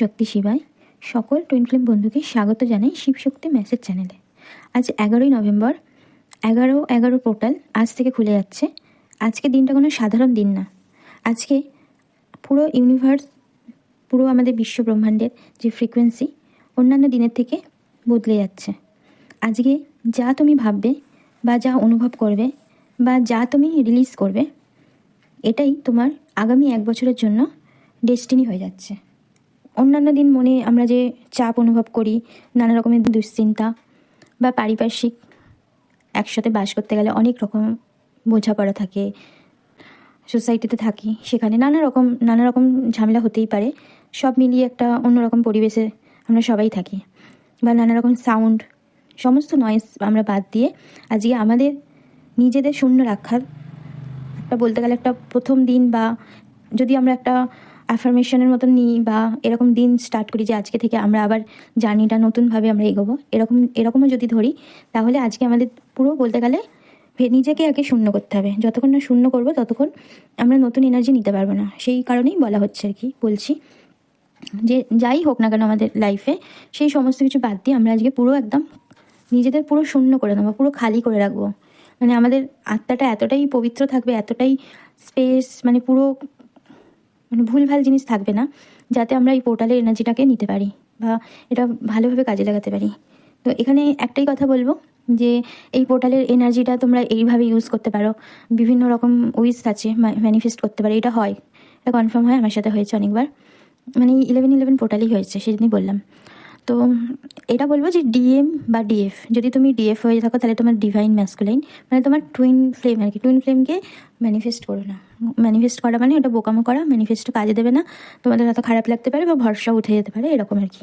শক্তি শিবায় সকল twin film বন্ধুকে স্বাগত জানাই শিবশক্তি মেসেজ চ্যানেলে আজ এগারোই নভেম্বর, এগারো এগারো পোর্টাল আজ থেকে খুলে যাচ্ছে। আজকে দিনটা কোনো সাধারণ দিন না। আজকে পুরো ইউনিভার্স পুরো আমাদের বিশ্ব ব্রহ্মাণ্ডের যে ফ্রিকোয়েন্সি অন্যান্য দিনের থেকে বদলে যাচ্ছে। আজকে যা তুমি ভাববে বা যা অনুভব করবে বা যা তুমি রিলিজ করবে, এটাই তোমার আগামী এক বছরের জন্য ডেস্টিনি হয়ে যাচ্ছে। অন্যান্য দিন মনে আমরা যে চাপ অনুভব করি, নানা রকমের দুশ্চিন্তা বা পারিপার্শ্বিক একসাথে বাস করতে গেলে অনেক রকম বোঝাপড়া থাকে, সোসাইটিতে থাকি, সেখানে নানা রকম নানা রকম ঝামেলা হতেই পারে, সব মিলিয়ে একটা অন্যরকম পরিবেশে আমরা সবাই থাকি বা নানা রকম সাউন্ড সমস্ত নয়েজ আমরা বাদ দিয়ে আজকে আমাদের নিজেদের শূন্য রাখার একটা বলতে গেলে একটা প্রথম দিন বা যদি আমরা একটা অ্যাফার্মেশনের মতন নিই বা এরকম দিন স্টার্ট করি যে আজকে থেকে আমরা আবার জার্নিটা নতুনভাবে আমরা এগোবো। এরকম, এরকমও যদি ধরি, তাহলে আজকে আমাদের পুরো বলতে গেলে নিজেকে আগে শূন্য করতে হবে। যতক্ষণ না শূন্য করব, ততক্ষণ আমরা নতুন এনার্জি নিতে পারব না। সেই কারণেই বলা হচ্ছে আর কি, বলছি যে যাই হোক না কেন আমাদের লাইফে সেই সমস্ত কিছু বাদ দিয়ে আমরা আজকে পুরো একদম নিজেদের পুরো শূন্য করে নেব, পুরো খালি করে রাখব। মানে আমাদের আত্মাটা এতটাই পবিত্র থাকবে, এতটাই স্পেস মানে পুরো মানে ভুলভাল জিনিস থাকবে না, যাতে আমরা এই পোর্টালের এনার্জিটাকে নিতে পারি বা এটা ভালোভাবে কাজে লাগাতে পারি। তো এখানে একটাই কথা বলব যে এই পোর্টালের এনার্জিটা তোমরা এইভাবে ইউজ করতে পারো। বিভিন্ন রকম উইস আছে ম্যানিফেস্ট করতে পারো, এটা হয়। এটা কনফার্ম হয়, আমার সাথে হয়েছে অনেকবার। মানে ইলেভেন ইলেভেন পোর্টালই হয়েছে সেদিনই বললাম। তো এটা বলব যে ডিএম বা ডিএফ যদি তুমি ডিএফ হয়ে থাকো, তাহলে তোমার ডিভাইন ম্যাসকুলাইন মানে তোমার টুইন ফ্লেম আর কি টুইন ফ্লেমকে ম্যানিফেস্ট করো না। ম্যানিফেস্ট করা মানে ওটা বোকামো করা ম্যানিফেস্ট কাজে দেবে না, তোমাদের হয়তো খারাপ লাগতে পারে বা ভরসা উঠে যেতে পারে, এরকম আর কি।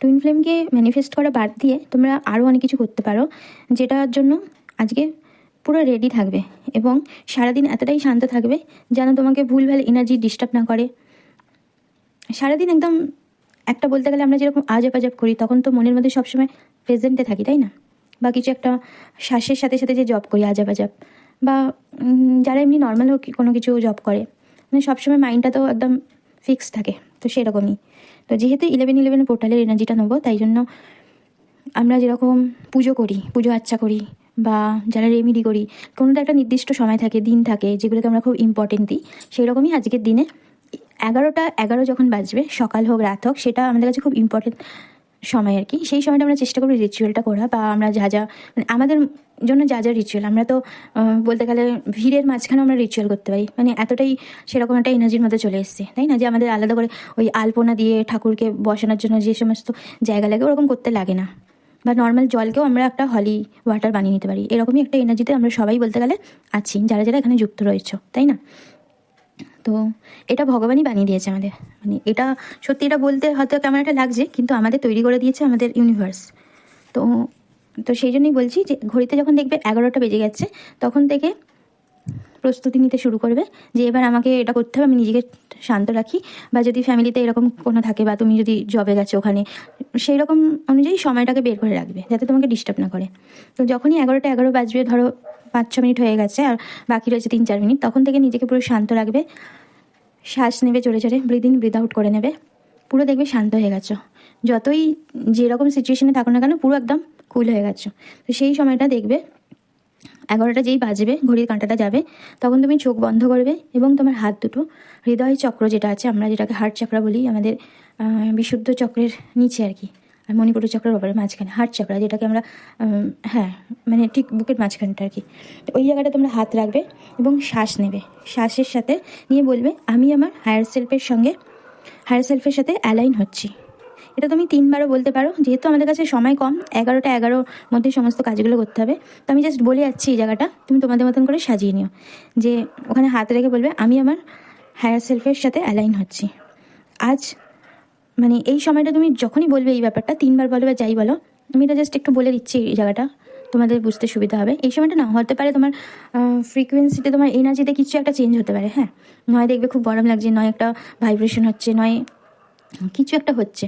টুইন ফ্লেমকে ম্যানিফেস্ট করা বাদ দিয়ে তোমরা আরও অনেক কিছু করতে পারো, যেটার জন্য আজকে পুরো রেডি থাকবে এবং সারাদিন এতটাই শান্ত থাকবে যেন তোমাকে ভুলভাল এনার্জি ডিস্টার্ব না করে। সারাদিন একদম একটা বলতে গেলে আমরা যেরকম আজাব আজাব করি, তখন তো মনের মধ্যে সবসময় প্রেজেন্টে থাকি, তাই না? বা কিছু একটা শ্বাসের সাথে সাথে যে জব করি, আজাব আজাব। বা যারা এমনি নর্মাল হোক, কোনো কিছু জব করে মানে সবসময় মাইন্ডটা তো একদম ফিক্স থাকে, তো সেরকমই। তো যেহেতু ইলেভেন ইলেভেন পোর্টালের এনার্জিটা নেব, তাই জন্য আমরা যেরকম পুজো করি, পুজো আচ্চা করি, বা যারা রেমিডি করি, কোনো তো একটা নির্দিষ্ট সময় থাকে, দিন থাকে, যেগুলোকে আমরা খুব ইম্পর্টেন্ট দিই সেই রকমই আজকের দিনে এগারোটা, এগারো যখন বাজবে, সকাল হোক, রাত হোক, সেটা আমাদের কাছে খুব ইম্পর্টেন্ট সময় আর কি। সেই সময়টা আমরা চেষ্টা করি রিচুয়ালটা করা বা আমরা যা যা মানে আমাদের জন্য যা যা রিচুয়াল আমরা তো বলতে গেলে ভিড়ের মাঝখানে আমরা রিচুয়াল করতে পারি। মানে এতটাই সেরকম একটা এনার্জির মধ্যে চলে এসছে, তাই না? যে আমাদের আলাদা করে ওই আলপনা দিয়ে ঠাকুরকে বসানোর জন্য যে সমস্ত জায়গা লাগে, ওরকম করতে লাগে না। বা নর্মাল জলকেও আমরা একটা হলি ওয়াটার বানিয়ে নিতে পারি। এরকমই একটা এনার্জিতে আমরা সবাই বলতে গেলে আছি, যারা যারা এখানে যুক্ত রয়েছে, তাই না? তো এটা ভগবানই বানিয়ে দিয়েছে আমাদের। মানে এটা সত্যি এটা বলতে হয়তো কেমন একটা লাগছে, কিন্তু আমাদের তৈরি করে দিয়েছে আমাদের ইউনিভার্স তো তো সেই জন্যই বলছি যে ঘড়িতে যখন দেখবে এগারোটা বেজে গেছে, তখন থেকে প্রস্তুতি নিতে শুরু করবে যে এবার আমাকে এটা করতে হবে, আমি নিজেকে শান্ত রাখি। বা যদি ফ্যামিলিতে এরকম কোনো থাকে বা তুমি যদি জবে গেছো ওখানে সেই রকম অনুযায়ী সময়টাকে বের করে রাখবে, যাতে তোমাকে ডিস্টার্ব না করে। তো যখনই এগারোটা এগারো বাজবে, ধরো পাঁচ, ছ মিনিট হয়ে গেছে আর বাকি রয়েছে তিন, চার মিনিট। তখন থেকে নিজেকে পুরো শান্ত রাখবে। শ্বাস নেবে জোরে জোরে ব্রিদ ইন ব্রিদ আউট করে নেবে। পুরো দেখবে শান্ত হয়ে গেছো। যতই যেরকম সিচুয়েশনে থাকো না কেন, পুরো একদম কুল হয়ে গেছো। তো সেই সময়টা দেখবে, এগারোটা যেই বাজবে, ঘড়ির কাঁটাটা যাবে, তখন তুমি চোখ বন্ধ করবে এবং তোমার হাত দুটো, হৃদয় চক্র যেটা আছে, আমরা যেটাকে হার্ট চক্র বলি, আমাদের বিশুদ্ধ চক্রের নিচে আর কি। আর মণিপুর চক্রের ব্যাপারে মাঝখানে হার্ট চক্র, যেটাকে আমরা হ্যাঁ মানে ঠিক বুকের মাঝখানটা আর কি। তো ওই জায়গাটা তোমরা হাত রাখবে এবং শ্বাস নেবে। শ্বাসের সাথে নিয়ে বলবে, আমি আমার হায়ার সেলফের সঙ্গে হায়ার সেলফের সাথে অ্যালাইন হচ্ছি। এটা তুমি তিনবারও বলতে পারো, যেহেতু আমাদের কাছে সময় কম, এগারোটা এগারোর মধ্যে সমস্ত কাজগুলো করতে হবে। তো আমি জাস্ট বলে যাচ্ছি এই জায়গাটা, তুমি তোমাদের মতন করে সাজিয়ে নিও। যে ওখানে হাত রেখে বলবে, আমি আমার হায়ার সেলফের সাথে অ্যালাইন হচ্ছি। আজ মানে এই সময়টা তুমি যখনই বলবে এই ব্যাপারটা, তিনবার বলো বা যাই বলো আমি এটা জাস্ট একটু বলে দিচ্ছি এই জায়গাটা। তোমাদের বুঝতে সুবিধা হবে। এই সময়টা না, হতে পারে তোমার ফ্রিকোয়েন্সিতে তোমার এনার্জিতে কিছু একটা চেঞ্জ হতে পারে হ্যাঁ? নয় দেখবে খুব গরম লাগছে, নয় একটা ভাইব্রেশন হচ্ছে, নয় কিছু একটা হচ্ছে।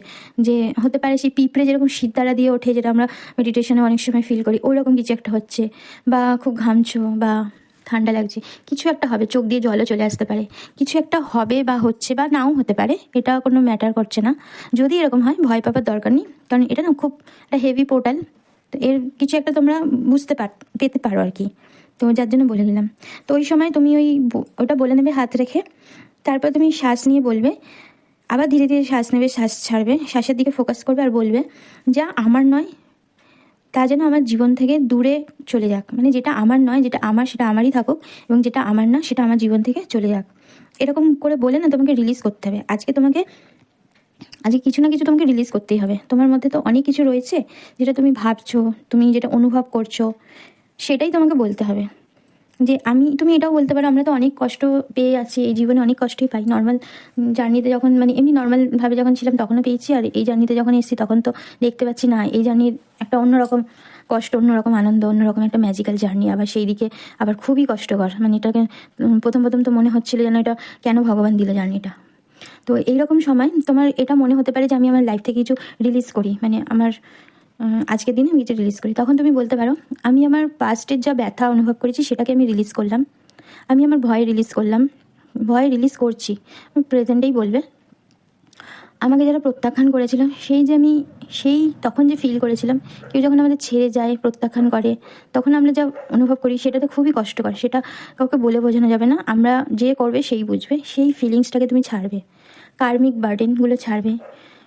যে হতে পারে সেই পিঁপড়ে যেরকম শীতদারা দিয়ে ওঠে, যেটা আমরা মেডিটেশনে অনেক সময় ফিল করি ওই রকম কিছু একটা হচ্ছে। বা খুব ঘামছো বা ঠান্ডা লাগছে। কিছু একটা হবে, চোখ দিয়ে জলও চলে আসতে পারে। কিছু একটা হবে বা হচ্ছে বা নাও হতে পারে, এটা কোনো ম্যাটার করছে না। যদি এরকম হয়, ভয় পাবার দরকার নেই, কারণ এটা না খুব একটা হেভি পোর্টাল তো এর কিছু একটা তোমরা বুঝতে পার, পেতে পারো আর কি। তো যার জন্য বলে দিলাম তো ওই সময় তুমি ওই ওটা বলে নেবে হাত রেখে। তারপর তুমি শ্বাস নিয়ে বলবে। আবার ধীরে ধীরে শ্বাস নেবে, শ্বাস ছাড়বে। শ্বাসের দিকে ফোকাস করবে আর বলবে, যা আমার নয় তা যেন আমার জীবন থেকে দূরে চলে যাক। মানে যেটা আমার নয়, যেটা আমার, সেটা আমারই থাকুক এবং যেটা আমার না, সেটা আমার জীবন থেকে চলে যাক। এরকম করে বলে না তোমাকে রিলিজ করতে হবে। আজকে তোমাকে, আজকে কিছু না কিছু তোমাকে রিলিজ করতেই হবে। তোমার মধ্যে তো অনেক কিছু রয়েছে যেটা তুমি ভাবছ, তুমি যেটা অনুভব করছ, সেটাই তোমাকে বলতে হবে। যে আমি, তুমি এটাও বলতে পারো, আমরা তো অনেক কষ্ট পেয়ে আছি, এই জীবনে অনেক কষ্টই পাই। নর্মাল জার্নিতে যখন মানে এমনি নর্মালভাবে যখন ছিলাম, তখনও পেয়েছি। আর এই জার্নিতে যখন এসেছি, তখন তো দেখতে পাচ্ছি না, এই জার্নির একটা অন্যরকম কষ্ট, অন্যরকম আনন্দ, অন্যরকম একটা ম্যাজিক্যাল জার্নি আবার সেই দিকে আবার খুবই কষ্টকর। মানে এটাকে প্রথম প্রথম তো মনে হচ্ছিল যেন এটা কেন ভগবান দিল জার্নিটা তো এইরকম সময় তোমার এটা মনে হতে পারে যে আমি আমার লাইফ থেকে কিছু রিলিজ করি। মানে আমার আজকের দিনে আমি কিছু রিলিজ করি। তখন তুমি বলতে পারো, আমি আমার পাস্টের যা ব্যথা অনুভব করেছি সেটাকে আমি রিলিজ করলাম। আমি আমার ভয় রিলিজ করলাম। ভয় রিলিজ করছি। প্রেজেন্টেই বলবে। আমাকে যারা প্রত্যাখ্যান করেছিল, সেই যে আমি, সেই তখন যে ফিল করেছিলাম, কেউ যখন আমাদের ছেড়ে যায়, প্রত্যাখ্যান করে, তখন আমরা যা অনুভব করি, সেটা তো খুবই কষ্টকর। সেটা কাউকে বলে বোঝানো যাবে না। আমরা যে করবে, সেই বুঝবে। সেই ফিলিংসটাকে তুমি ছাড়বে। কার্মিক বার্ডেনগুলো ছাড়বে।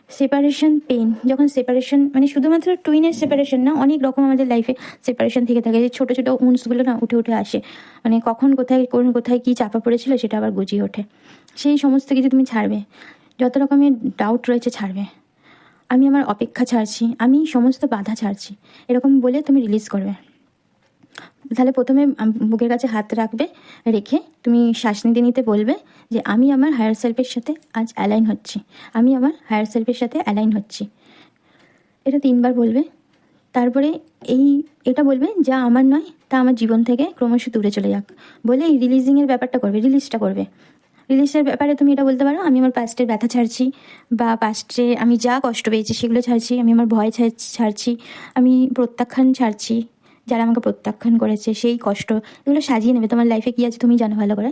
সেপারেশন পেন যখন সেপারেশন মানে শুধুমাত্র টুইনের সেপারেশন না, অনেক রকম আমাদের লাইফে সেপারেশন থেকে থাকে। যে ছোটো ছোটো উন্সগুলো না উঠে উঠে আসে। মানে কখন কোথায়, কোন কোথায় কী চাপা পড়েছিল সেটা আবার গুজিয়ে ওঠে। সেই সমস্ত কিছু তুমি ছাড়বে। যত রকমের ডাউট রয়েছে ছাড়বে। আমি আমার অপেক্ষা ছাড়ছি। আমি সমস্ত বাধা ছাড়ছি। এরকম বলে তুমি রিলিজ করবে। তাহলে প্রথমে বুকের কাছে হাত রাখবে, রেখে তুমি শ্বাস নিতে নিতে বলবে যে, আমি আমার হায়ার সেলফের সাথে আজ অ্যালাইন হচ্ছি। আমি আমার হায়ার সেলফের সাথে অ্যালাইন হচ্ছি। এটা তিনবার বলবে। তারপরে এই, এটা বলবে যা আমার নয়, তা আমার জীবন থেকে ক্রমশ দূরে চলে যাক। বলে এই রিলিজিংয়ের ব্যাপারটা করবে রিলিজটা করবে। রিলিজের ব্যাপারে তুমি এটা বলতে পারো, আমি আমার পাস্টের ব্যথা ছাড়ছি বা পাস্টে আমি যা কষ্ট পেয়েছি সেগুলো ছাড়ছি, আমি আমার ভয় ছাড়- ছাড়ছি, আমি প্রত্যাখ্যান ছাড়ছি। যারা আমাকে প্রত্যাখ্যান করেছে, সেই কষ্ট, এগুলো সাজিয়ে নেবে। তোমার লাইফে কী আছে তুমি জানো ভালো করে।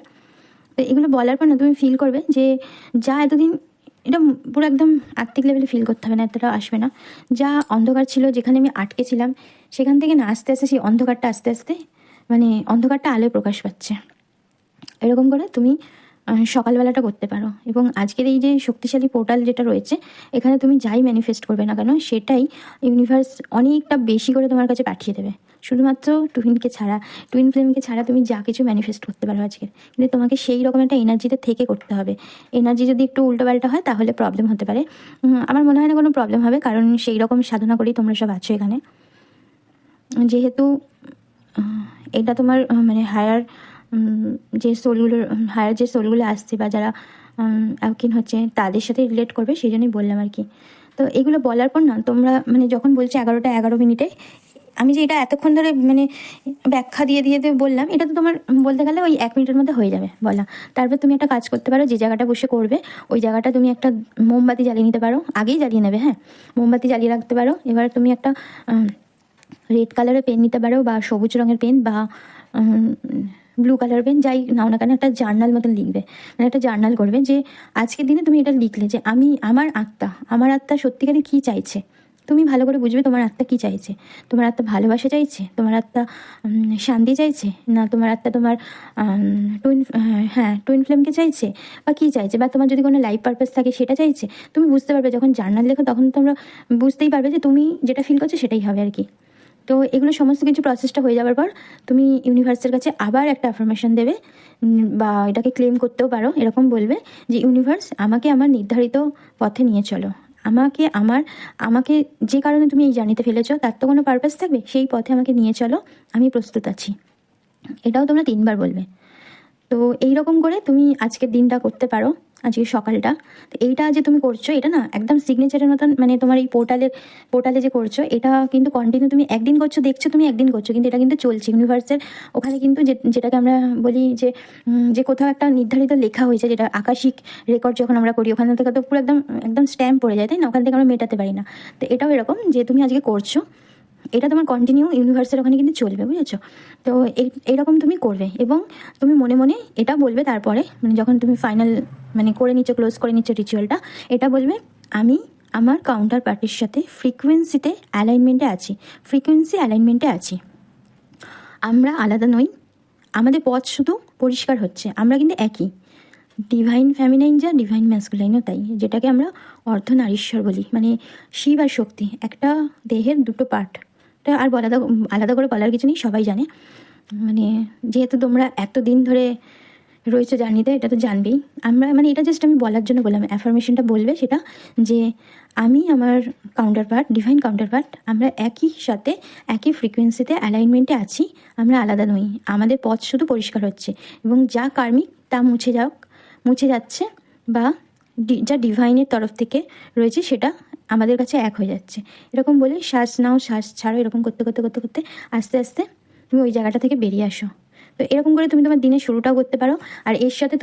তো এগুলো বলার পর না তুমি ফিল করবে যে যা এতদিন, এটা পুরো একদম আত্মিক লেভেলে ফিল করতে হবে না এতটা আসবে না। যা অন্ধকার ছিল, যেখানে আমি আটকে ছিলাম, সেখান থেকে না আস্তে আস্তে সেই অন্ধকারটা আস্তে আস্তে মানে অন্ধকারটা আলোয় প্রকাশ পাচ্ছে। এরকম করে তুমি সকালবেলাটা করতে পারো। এবং আজকের এই যে শক্তিশালী পোর্টাল যেটা রয়েছে, এখানে তুমি যাই ম্যানিফেস্ট করবে না কেন, সেটাই ইউনিভার্স অনেকটা বেশি করে তোমার কাছে পাঠিয়ে দেবে। শুধুমাত্র টুইনকে ছাড়া টুইন ফ্লেমকে ছাড়া তুমি যা কিছু ম্যানিফেস্ট করতে পারো আজকে। কিন্তু তোমাকে সেই রকম একটা এনার্জিতে থেকে করতে হবে। এনার্জি যদি একটু উল্টোপাল্টা হয়, তাহলে প্রবলেম হতে পারে। আমার মনে হয় না কোনো প্রবলেম হবে, কারণ সেই রকম সাধনা করেই তোমরা সব আছো এখানে। যেহেতু এটা তোমার মানে হায়ার যে সোলগুলোর হায়ার যে সোলগুলো আসছে বা যারা অ্যাকিন হচ্ছে, তাদের সাথে রিলেট করবে সেই জন্যই বললাম আর কি। তো এগুলো বলার পর না, তোমরা মানে যখন বলছো এগারোটা এগারো মিনিটে, আমি যে এটা এতক্ষণ ধরে মানে ব্যাখ্যা দিয়ে দিয়ে দিয়ে বললাম, এটা তো তোমার বলতে গেলে ওই এক মিনিটের মধ্যে হয়ে যাবে, বলা। তারপর তুমি একটা কাজ করতে পারো, যে জায়গাটা বসে করবে, ওই জায়গাটা তুমি একটা মোমবাতি জ্বালিয়ে নিতে পারো, আগেই জ্বালিয়ে নেবে হ্যাঁ? মোমবাতি জ্বালিয়ে রাখতে পারো, এবার তুমি একটা রেড কালারের পেন নিতে পারো, বা সবুজ রঙের পেন বা ব্লু কালার পেন যাই নাও না কেন, একটা জার্নাল মতন লিখবে। মানে একটা জার্নাল করবে যে, আজকের দিনে তুমি এটা লিখলে যে, আমি, আমার আত্মা আমার আত্মা সত্যিকারে কী চাইছে? তুমি ভালো করে বুঝবে তোমার আত্মা কী চাইছে। তোমার আত্মা ভালোবাসা চাইছে? তোমার আত্মা শান্তি চাইছে? না, তোমার আত্মা তোমার টুইন হ্যাঁ টুইন ফ্লেমকে চাইছে? বা কী চাইছে? বা তোমার যদি কোনো লাইফ পারপাস থাকে সেটা চাইছে? তুমি বুঝতে পারবে, যখন জার্নাল লেখো, তখন তোমরা বুঝতেই পারবে যে, তুমি যেটা ফিল করছ সেটাই হবে আর কি। তো এগুলো সমস্ত কিছু প্রসেসটা হয়ে যাওয়ার পর তুমি ইউনিভার্সের কাছে আবার একটা অ্যাফার্মেশন দেবে বা এটাকে ক্লেম করতেও পারো, এরকম বলবে যে ইউনিভার্স আমাকে আমার নির্ধারিত পথে নিয়ে চলো। আমাকে আমার, আমাকে যে কারণে তুমি এই জার্নিতে ফেলেছ, তার তো কোনো পারপাস থাকবে? সেই পথে আমাকে নিয়ে চলো, আমি প্রস্তুত আছি। এটাও তোমরা তিনবার বলবে। তো এই রকম করে তুমি আজকের দিনটা করতে পারো। আজকে সকালটা। তো এইটা যে তুমি করছ, এটা না একদম সিগনেচারের মতন মানে তোমার এই পোর্টালের পোর্টালে যে করছ, এটা কিন্তু কন্টিনিউ তুমি একদিন করছ, দেখছ তুমি একদিন করছ, কিন্তু এটা কিন্তু চলছে। ইউনিভার্সের ওখানে কিন্তু যেটাকে আমরা বলি যে যে কোথাও একটা নির্ধারিত লেখা হয়েছে, যেটা আকাশিক রেকর্ড যখন আমরা করি, ওখান থেকে তো পুরো একদম একদম স্ট্যাম্প পড়ে যায়, তাই না? ওখান থেকে আমরা মেটাতে পারি না। তো এটাও এরকম যে তুমি আজকে করছ। এটা তোমার কন্টিনিউ ইউনিভার্সের ওখানে কিন্তু চলবে, বুঝেছ? তো এরকম তুমি করবে এবং তুমি মনে মনে এটা বলবে তারপরে মানে যখন তুমি ফাইনাল মানে করে নিচ্ছ ক্লোজ করে নিচ্ছ রিচুয়ালটা এটা বলবে, আমি আমার কাউন্টার পার্টির সাথে ফ্রিকোয়েন্সিতে অ্যালাইনমেন্টে আছি ফ্রিকোয়েন্সি অ্যালাইনমেন্টে আছি। আমরা আলাদা নই, আমাদের পথ শুধু পরিষ্কার হচ্ছে, আমরা কিন্তু একই। ডিভাইন ফ্যামিনাইন যা ডিভাইন ম্যাসকুলাইনও তাই, যেটাকে আমরা অর্ধনারীশ্বর বলি মানে শিব আর শক্তি, একটা দেহের দুটো পার্ট এটা আর আলাদা আলাদা করে বলার কিছু নেই, সবাই জানে। মানে যেহেতু তোমরা এতদিন ধরে রয়েছে জার্নিতে, এটা তো জানবেই। আমরা মানে এটা জাস্ট আমি বলার জন্য বললাম অ্যাফার্মেশনটা বলবে সেটা যে আমি আমার counterpart divine counterpart আমরা একই সাথে, একই ফ্রিকোয়েন্সিতে অ্যালাইনমেন্টে আছি, আমরা আলাদা নই। আমাদের পথ শুধু পরিষ্কার হচ্ছে। এবং যা কার্মিক তা মুছে যাক মুছে যাচ্ছে বা যা ডিভাইনের তরফ থেকে রয়েছে, সেটা আমাদের কাছে এক হয়ে যাচ্ছে। এরকম বলে শ্বাস নাও শ্বাস ছাড়ো, এরকম করতে করতে করতে করতে আস্তে আস্তে তুমি ওই জায়গাটা থেকে বেরিয়ে আসো। তো এরকম করে তুমি তোমার দিনের শুরুটাও করতে পারো, আর এর সাথে